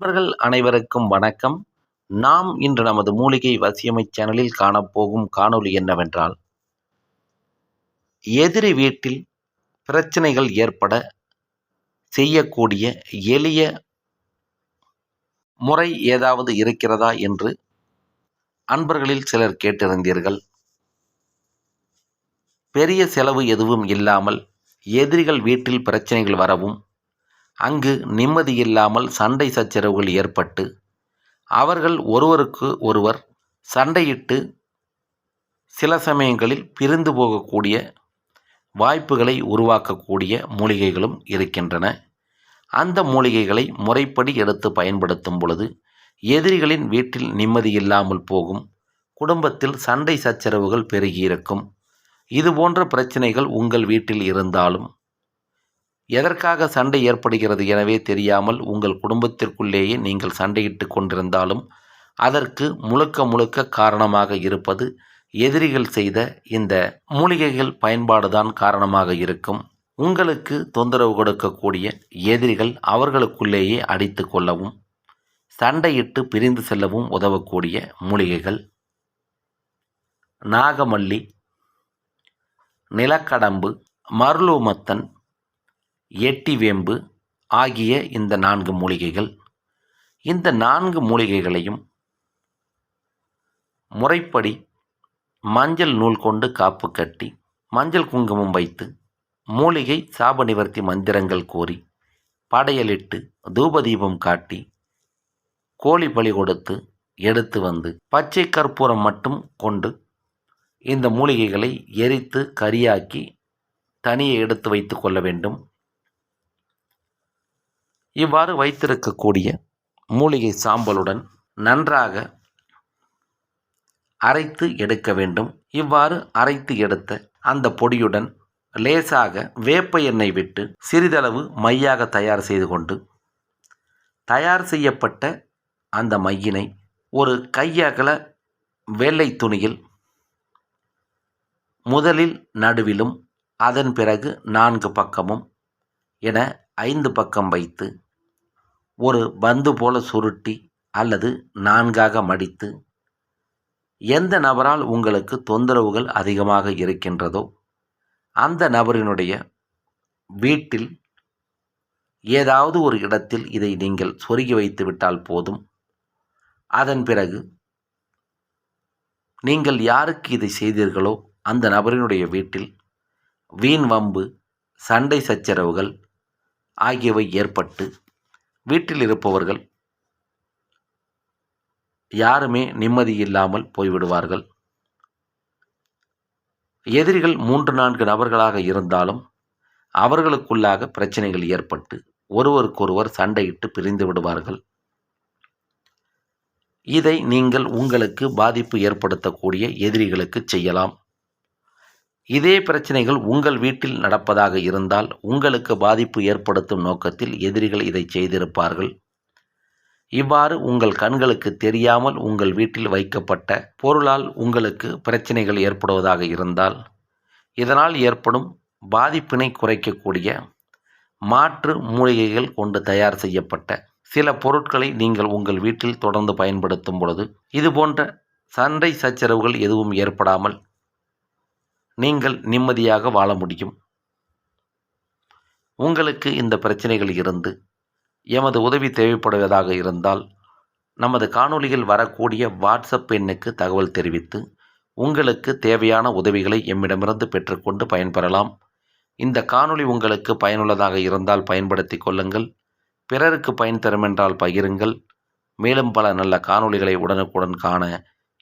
நண்பர்கள் அனைவருக்கும் வணக்கம். நாம் இன்று நமது மூலிகை வசியமை சேனலில் காணப்போகும் காணொளி என்னவென்றால் எதிரி வீட்டில் பிரச்சனைகள் ஏற்பட செய்யக்கூடிய எளிய முறை ஏதாவது இருக்கிறதா என்று அன்பர்களில் சிலர் கேட்டிருந்தீர்கள். பெரிய செலவு எதுவும் இல்லாமல் எதிரிகள் வீட்டில் பிரச்சனைகள் வரவும் அங்கு நிம்மதியில்லாமல் சண்டை சச்சரவுகள் ஏற்பட்டு அவர்கள் ஒருவருக்கு ஒருவர் சண்டையிட்டு சில சமயங்களில் பிரிந்து போகக்கூடிய வாய்ப்புகளை உருவாக்கக்கூடிய மூலிகைகளும் இருக்கின்றன. அந்த மூலிகைகளை முறைப்படி எடுத்து பயன்படுத்தும் பொழுது எதிரிகளின் வீட்டில் நிம்மதியில்லாமல் போகும் குடும்பத்தில் சண்டை சச்சரவுகள் பெருகியிருக்கும் இதுபோன்ற பிரச்சனைகள் உங்கள் வீட்டில் இருந்தாலும் எதற்காக சண்டை ஏற்படுகிறது எனவே தெரியாமல் உங்கள் குடும்பத்திற்குள்ளேயே நீங்கள் சண்டையிட்டு கொண்டிருந்தாலும் அதற்கு முழுக்க முழுக்க காரணமாக இருப்பது எதிரிகள் செய்த இந்த மூலிகைகள் பயன்பாடுதான் காரணமாக இருக்கும். உங்களுக்கு தொந்தரவு கொடுக்கக்கூடிய எதிரிகள் அவர்களுக்குள்ளேயே அடித்து கொள்ளவும் சண்டையிட்டு பிரிந்து செல்லவும் உதவக்கூடிய மூலிகைகள். நாகமல்லி நிலக்கடம்பு மருளுமத்தன் எட்டிவேம்பு ஆகிய இந்த நான்கு மூலிகைகள். இந்த நான்கு மூலிகைகளையும் முறைப்படி மஞ்சள் நூல் கொண்டு காப்பு கட்டி மஞ்சள் குங்குமம் வைத்து மூலிகை சாப நிவர்த்தி மந்திரங்கள் கூறி படையலிட்டு தூபதீபம் காட்டி கோழி பலி கொடுத்து எடுத்து வந்து பச்சை கற்பூரம் மட்டும் கொண்டு இந்த மூலிகைகளை எரித்து கரியாக்கி தனியே எடுத்து வைத்து கொள்ள வேண்டும். இவ்வாறு வைத்திருக்கக்கூடிய மூலிகை சாம்பலுடன் நன்றாக அரைத்து எடுக்க வேண்டும். இவ்வாறு அரைத்து எடுத்த அந்த பொடியுடன் லேசாக வேப்ப எண்ணெய் விட்டு சிறிதளவு மையாக தயார் செய்து கொண்டு தயார் செய்யப்பட்ட அந்த மையினை ஒரு கையகல வெள்ளை துணியில் முதலில் நடுவிலும் அதன் பிறகு நான்கு பக்கமும் என ஐந்து பக்கம் வைத்து ஒரு பந்து போல சுருட்டி அல்லது நான்காக மடித்து எந்த நபரால் உங்களுக்கு தொந்தரவுகள் அதிகமாக இருக்கின்றதோ அந்த நபரினுடைய வீட்டில் ஏதாவது ஒரு இடத்தில் இதை நீங்கள் சொருகி வைத்து விட்டால் போதும். அதன் பிறகு நீங்கள் யாருக்கு இதை செய்தீர்களோ அந்த நபரினுடைய வீட்டில் வீண் வம்பு சண்டை சச்சரவுகள் ஆகியவை ஏற்பட்டு வீட்டில் இருப்பவர்கள் யாருமே நிம்மதி இல்லாமல் போய்விடுவார்கள். எதிரிகள் மூன்று நான்கு நபர்களாக இருந்தாலும் அவர்களுக்குள்ளாக பிரச்சனைகள் ஏற்பட்டு ஒருவருக்கொருவர் சண்டையிட்டு பிரிந்து விடுவார்கள். இதை நீங்கள் உங்களுக்கு பாதிப்பு ஏற்படுத்தக்கூடிய எதிரிகளுக்கு செய்யலாம். இதே பிரச்சனைகள் உங்கள் வீட்டில் நடப்பதாக இருந்தால் உங்களுக்கு பாதிப்பு ஏற்படுத்தும் நோக்கத்தில் எதிரிகள் இதை செய்திருப்பார்கள். இவ்வாறு உங்கள் கண்களுக்கு தெரியாமல் உங்கள் வீட்டில் வைக்கப்பட்ட பொருளால் உங்களுக்கு பிரச்சனைகள் ஏற்படுவதாக இருந்தால் இதனால் ஏற்படும் பாதிப்பினை குறைக்கக்கூடிய மாற்று மூலிகைகள் கொண்டு தயார் செய்யப்பட்ட சில பொருட்களை நீங்கள் உங்கள் வீட்டில் தொடர்ந்து பயன்படுத்தும் பொழுது இதுபோன்ற சண்டை சச்சரவுகள் எதுவும் ஏற்படாமல் நீங்கள் நிம்மதியாக வாழ முடியும். உங்களுக்கு இந்த பிரச்சனைகள் இருந்து எமது உதவி தேவைப்படுவதாக இருந்தால் நமது காணொளியில் வரக்கூடிய வாட்ஸ்அப் எண்ணுக்கு தகவல் தெரிவித்து உங்களுக்கு தேவையான உதவிகளை எம்மிடமிருந்து பெற்றுக்கொண்டு பயன்பெறலாம். இந்த காணொளி உங்களுக்கு பயனுள்ளதாக இருந்தால் பயன்படுத்தி கொள்ளுங்கள். பிறருக்கு பயன் தரும் என்றால் பகிருங்கள். மேலும் பல நல்ல காணொளிகளை உடனுக்குடன் காண